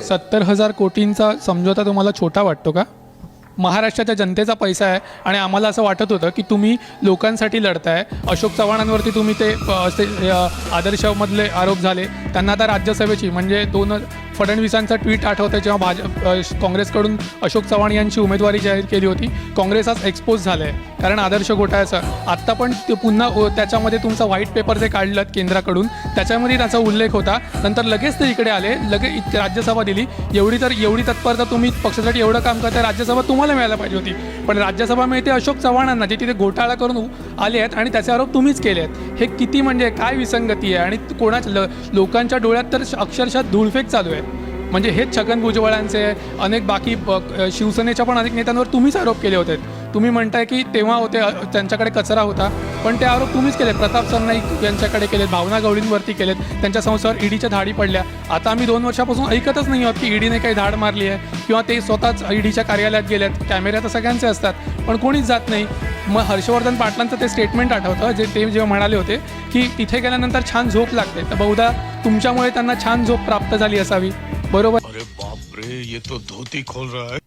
सत्तर हजार कोटींचा समझोता तुम्हाला छोटा वाटतो का? महाराष्ट्राच्या जनतेचा पैसा आहे आणि आम्हाला असं वाटत होतं की तुम्ही लोकांसाठी लढताय. अशोक चव्हाणांवरती तुम्ही ते असे आदर्शमधले आरोप झाले. त्यांना आता राज्यसभेची म्हणजे दोन फडणवीसांचा ट्विट आठवतं जेव्हा भाजप काँग्रेसकडून अशोक चव्हाण यांची उमेदवारी जाहीर केली होती. काँग्रेस आज एक्सपोज झालं आहे कारण आदर्श घोटाळ्याचा. आत्ता पण ते पुन्हा त्याच्यामध्ये तुमचा व्हाईट पेपर जे काढलं केंद्राकडून त्याच्यामध्ये त्याचा उल्लेख होता. नंतर लगेच ते इकडे आले लगेच राज्यसभा दिली. एवढी तर एवढी तत्परता तुम्ही पक्षासाठी एवढं काम करता राज्यसभा तुम्हाला मिळायला पाहिजे होती. पण राज्यसभा मिळते अशोक चव्हाणांना जे तिथे घोटाळा करून आले आहेत आणि त्याचे आरोप तुम्हीच केले आहेत. हे किती म्हणजे काय विसंगती आहे आणि कोणाच्या ल लोकांच्या डोळ्यात तर अक्षरशः धूळफेक चालू आहे. म्हणजे हेच छगन भुजबळांचे अनेक बाकी प- शिवसेनेच्या पण अनेक नेत्यांवर तुम्हीच आरोप केले होते. तुम्ही म्हणताय की तेव्हा होते त्यांच्याकडे कचरा होता पण ते आरोप तुम्हीच केले प्रताप सरनाईक यांच्याकडे केलेत भावना गवळींवरती केलेत त्यांच्या संस्थेवर ईडीच्या धाडी पडल्या. आता आम्ही दोन वर्षापासून ऐकतच नाही आहोत की ईडीने काही धाड मारली आहे किंवा ते स्वतःच ईडीच्या कार्यालयात गेलेत. कॅमेरे तर सगळ्यांचे असतात पण कोणीच जात नाही. मग हर्षवर्धन पाटलांचं ते स्टेटमेंट आठवतं जे ते जेव्हा म्हणाले होते की तिथे गेल्यानंतर छान झोप लागते. तर बहुधा तुमच्यामुळे त्यांना छान झोप प्राप्त झाली असावी. बरोबर. अरे बाप रे ये तो धोती खोल रहा है।